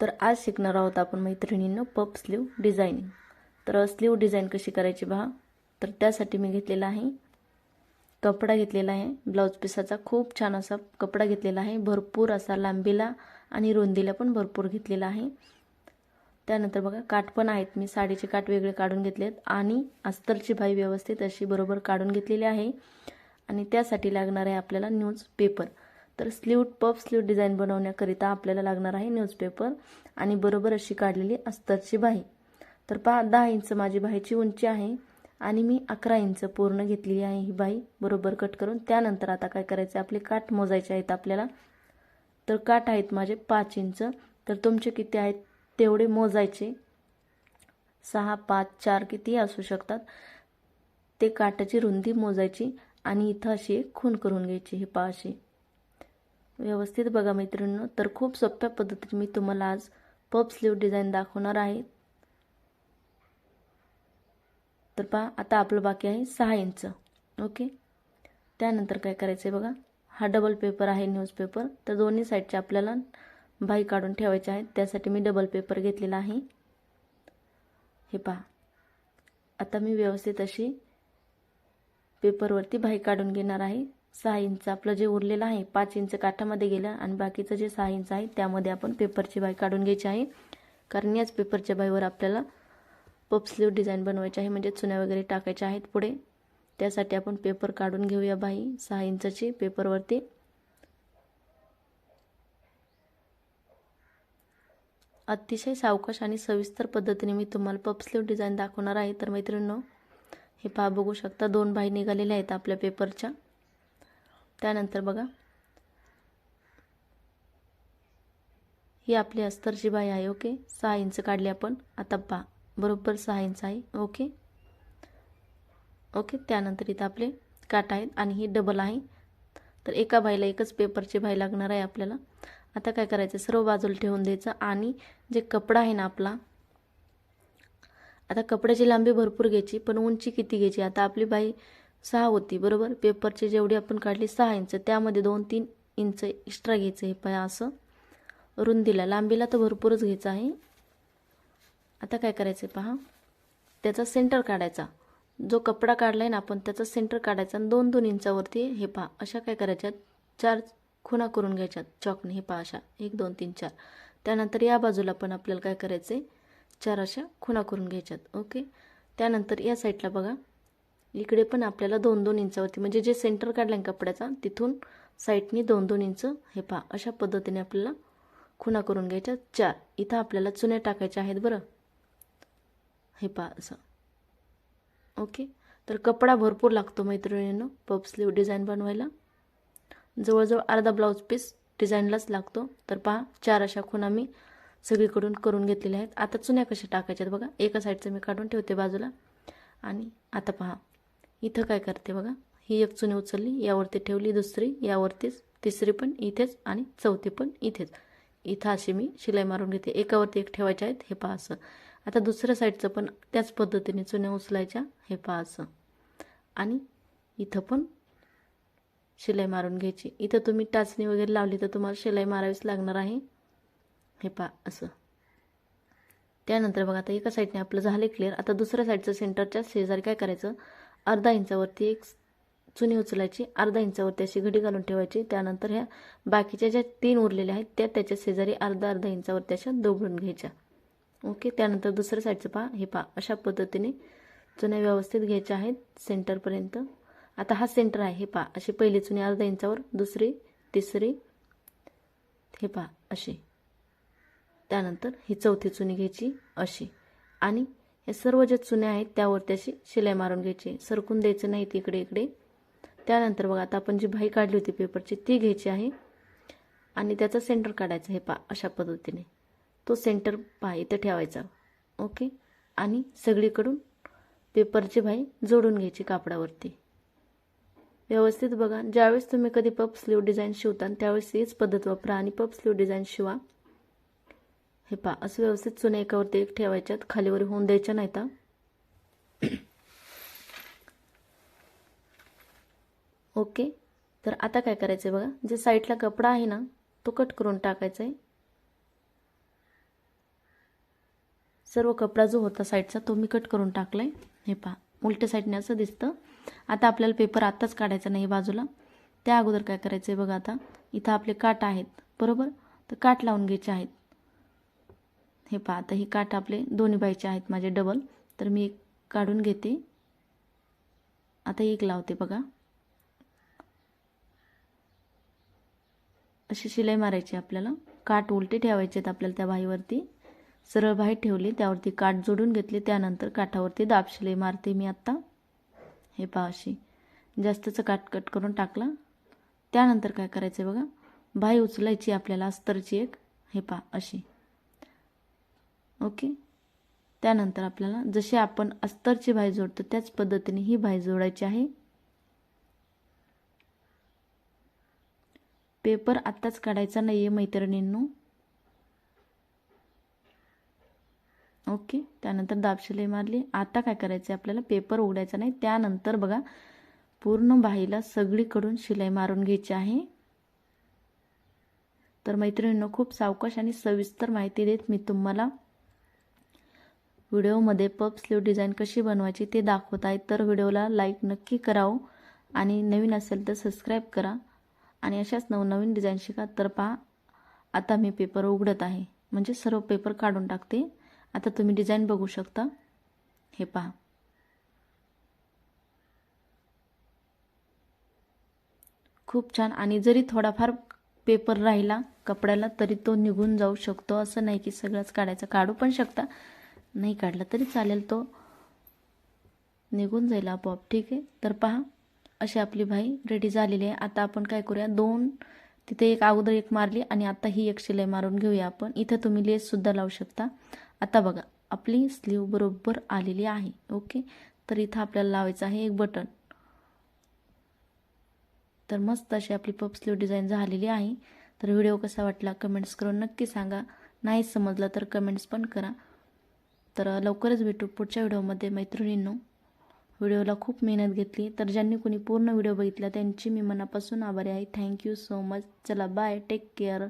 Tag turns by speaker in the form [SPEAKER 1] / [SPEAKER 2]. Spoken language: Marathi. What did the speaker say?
[SPEAKER 1] तर आज शिकणार आहोत आपण मैत्रिणींनं पप स्लीव डिझायनिंग. तर स्लीव डिझाईन कशी करायची पहा तर त्यासाठी मी घेतलेला आहे कपडा घेतलेला आहे ब्लाऊज पिसाचा खूप छान असा कपडा घेतलेला आहे भरपूर असा लांबीला आणि रुंदीला पण भरपूर घेतलेला आहे. त्यानंतर बघा काठ पण आहेत. मी साडीचे काठ वेगळे काढून घेतलेत आणि अस्तरची भाई व्यवस्थित अशी बरोबर काढून घेतलेली आहे. आणि त्यासाठी लागणार आहे आपल्याला न्यूज पेपर. तर स्लीव पफ स्लीव डिझाईन बनवण्याकरिता आपल्याला लागणार आहे न्यूजपेपर आणि बरोबर अशी काढलेली अस्तरची बाही. तर पहा दहा इंच माझी बाहीची उंची आहे आणि मी अकरा इंच पूर्ण घेतलेली आहे ही बाही. बरोबर कट करून त्यानंतर आता काय करायचं आपले काठ मोजायचे आहेत आपल्याला. तर काठ आहेत माझे पाच इंच. तर तुमचे किती आहेत तेवढे मोजायचे. सहा पाच चार किती असू शकतात. ते काठाची रुंदी मोजायची आणि इथं अशी खून करून घ्यायची हे पाशी व्यवस्थित बघा मैत्रिणींनो तर खूप सोप्या पद्धतीने मी तुम्हाला आज पप स्लीव डिझाईन दाखवणार आहे. तर पहा आता आपलं बाकी आहे सहा इंच. ओके? त्यानंतर काय करायचं आहे बघा? हा डबल पेपर आहे न्यूजपेपर तर दोन्ही साईडचे आपल्याला बाई काढून ठेवायचे आहेत. त्यासाठी मी डबल पेपर घेतलेला आहे. हे पहा. आता मी व्यवस्थित अशी पेपरवरती बाई काढून घेणार आहे. सहा इंच आपलं जे उरलेलं आहे पाच इंच काठामध्ये गेलं आणि बाकीचं जे सहा इंच आहे त्यामध्ये आपण पेपरची बाई काढून घ्यायची आहे. कारण याच पेपरच्या बाईवर आपल्याला पपस्लीव डिझाईन बनवायची आहे म्हणजे चुन्या वगैरे टाकायच्या आहेत पुढे. त्यासाठी आपण पेपर काढून घेऊया बाई सहा इंचाची पेपरवरती. अतिशय सावकाश आणि सविस्तर पद्धतीने मी तुम्हाला पपस्लीव डिझाईन दाखवणार आहे. तर मैत्रिणींनो हे पहा बघू शकता दोन बाई निघालेल्या आहेत आपल्या पेपरच्या. त्यानंतर बघा. ही आपली अस्तरची बाई आहे ओके? सहा इंच काढली आपण. आता पहा. बरोबर सहा इंच आहे ओके? ओके? त्यानंतर इथं आपले काट आहेत आणि ही डबल आहे. तर एका बाईला एकच पेपरची बाई लागणार आहे आपल्याला. आता काय करायचं? सर्व बाजूला ठेवून द्यायचं आणि जे कपडा आहे ना आपला आता कपड्याची लांबी भरपूर घ्यायची पण उंची किती घ्यायची? आता आपली बाई सहा होती बरोबर? पेपरची जेवढी आपण काढली सहा इंच त्यामध्ये दोन तीन इंच एक्स्ट्रा घ्यायचं हे पाया असं रुंदीला. लांबीला तर भरपूरच घ्यायचं आहे. आता काय करायचं पहा. त्याचा सेंटर काढायचा. जो कपडा काढला आहे ना आपण त्याचा सेंटर काढायचा आणि दोन दोन इंचावरती हे पहा. अशा काय करायच्या चार खुणा करून घ्यायच्यात. चॉकने हे पहा अशा. एक दोन तीन चार. त्यानंतर या बाजूला पण आपल्याला काय करायचं आहे चार अशा खुणा करून घ्यायच्यात. ओके त्यानंतर या साईडला बघा. इकडे पण आपल्याला दोन दोन इंचावरती म्हणजे जे सेंटर काढलं आहे कपड्याचा तिथून साईडनी दोन दोन इंच हे पहा अशा पद्धतीने आपल्याला खुणा करून घ्यायच्या. चार इथं आपल्याला चुन्या टाकायच्या आहेत बरं. हे पहा असं. ओके? तर कपडा भरपूर लागतो मैत्रिणीनं पप स्लीव डिझाईन बनवायला. जवळजवळ अर्धा ब्लाऊज पीस डिझाईनलाच लागतो. तर पहा चार अशा खुणा मी सगळीकडून करून घेतलेल्या आहेत. आता चुन्या कशा टाकायच्या आहेत बघा. एका साईडचं मी काढून ठेवते बाजूला. आणि आता पहा इथं काय करते बघा. ही एक चुनी उचलली यावरती ठेवली दुसरी यावरतीच तिसरी पण इथेच आणि चौथी पण इथेच. इथं अशी मी शिलाई मारून घेते. एकावरती एक ठेवायचे आहेत हे पहा असं. आता दुसऱ्या साईडचं पण त्याच पद्धतीने चुन्या उचलायच्या हे पहा असं. आणि इथं पण शिलाई मारून घ्यायची. इथं तुम्ही टाचणी वगैरे लावली तर तुम्हाला शिलाई मारावीच लागणार आहे. हे पहा असं. त्यानंतर बघा आता एका साईडने आपलं झालं क्लिअर आता दुसऱ्या साईडचं सेंटरच्या शेजारी काय करायचं? अर्धा इंचावरती एक चुनी उचलायची अर्धा इंचावरती अशी घडी घालून ठेवायची. त्यानंतर ह्या बाकीच्या ज्या तीन उरलेल्या आहेत त्या त्याच्या शेजारी अर्धा अर्धा इंचावरती अशा दोबडून घ्यायच्या. ओके त्यानंतर दुसऱ्या साईडचं पहा. हे पहा अशा पद्धतीने चुन्या व्यवस्थित घ्यायच्या आहेत सेंटरपर्यंत. आता हा सेंटर आहे हे पहा. अशी पहिली चुनी अर्धा इंचावर दुसरी तिसरी हे पहा अशी. त्यानंतर ही चौथी चुनी घ्यायची अशी. आणि हे सर्व ज्या चुन्या आहेत त्यावरती अशी शिलाई मारून घ्यायची. सरकून द्यायचं नाही इकडे इकडे. त्यानंतर बघा आता आपण जी भाई काढली होती पेपरची ती घ्यायची आहे. आणि त्याचा सेंटर काढायचा हे पा अशा पद्धतीने. तो सेंटर पहा इथं ठेवायचा. ओके? आणि सगळीकडून पेपरची भाई जोडून घ्यायची कापडावरती. व्यवस्थित बघा ज्यावेळेस तुम्ही कधी पप स्लीव डिझाईन शिवता त्यावेळेस हीच पद्धत वापरा आणि पप स्लीव डिझाईन शिवा. हे पा असं व्यवस्थित चुन्या एकावरती एक ठेवायच्यात खालीवर होऊन द्यायच्या नाहीत ओके. तर आता काय करायचं आहे बघा जे साईडला कपडा आहे ना तो कट करून टाकायचा आहे सर्व कपडा जो होता साईडचा तो मी कट करून टाकला आहे हे पहा उलट्या साईडने असं दिसतं. आता आपल्याला पेपर आत्ताच काढायचा नाही बाजूला. त्या अगोदर काय करायचं आहे बघा आता इथं आपले काट आहेत बरोबर? तर काट लावून घ्यायचे आहेत. हे पहा आता हे काठ आपले दोन्ही बाईचे आहेत माझे डबल तर मी एक काढून घेते. आता एक लावते बघा. अशी शिलाई मारायची आपल्याला. काठ उलटे ठेवायचे आहेत आपल्याला त्या बाईवरती. सरळ बाई ठेवली त्यावरती काठ जोडून घेतली त्यानंतर काठावरती दाब शिलाई मारते मी आत्ता हे पहा अशी. जास्तचं काठ कट करून टाकला. त्यानंतर काय करायचं आहे बघा? बाही उचलायची आपल्याला अस्तरची एक. हे पहा अशी. ओके? त्यानंतर आपल्याला जसे आपण अस्तरची भाई जोडतो त्याच पद्धतीने ही भाई जोडायची आहे. पेपर आत्ताच काढायचा नाही आहे मैत्रिणींनो. ओके? त्यानंतर दाब शिलाई मारली. आता काय करायचं आहे आपल्याला? पेपर उघडायचा नाही. त्यानंतर बघा पूर्ण बाईला सगळीकडून शिलाई मारून घ्यायची आहे. तर मैत्रिणींनो खूप सावकाश आणि सविस्तर माहिती देत मी तुम्हाला. व्हिडिओमध्ये पप स्लीव डिझाईन कशी बनवायची ते दाखवत आहे तर व्हिडिओला लाईक नक्की करावं आणि नवीन असेल तर सबस्क्राईब करा. आणि अशाच नवनवीन डिझाईन शिका तर पहा आता मी पेपर उघडत आहे. म्हणजे सर्व पेपर काढून टाकते. आता तुम्ही डिझाईन बघू शकता. हे पहा. खूप छान. आणि जरी थोडाफार पेपर राहिला कपड्याला तरी तो निघून जाऊ शकतो. असं नाही की सगळंच काढायचं. काढू पण शकता. नाही काढला तरी चालेल तो. निघून जाईल आपोआप ठीक आहे? तर पहा अशी आपली भाई रेडी झालेली आहे. आता आपण काय करूया? दोन तिथे एक अगोदर एक मारली आणि आता ही एक शिलाई मारून घेऊया आपण. इथं तुम्ही लेससुद्धा लावू शकता. आता बघा आपली स्लीव बरोबर आलेली आहे ओके? तर इथं आपल्याला लावायचं आहे एक बटन. तर मस्त अशी आपली पप स्लीव डिझाईन झालेली आहे. तर व्हिडिओ कसा वाटला? कमेंट्स करून नक्की सांगा. नाही समजलं तर कमेंट्स पण करा. तर लवकरच भेटू पुढच्या व्हिडिओमध्ये मैत्रिणींनो. व्हिडिओला खूप मेहनत घेतली. तर ज्यांनी कोणी पूर्ण व्हिडिओ बघितला त्यांची मी मनापासून आभारी आहे. थँक्यू सो मच चला बाय टेक केअर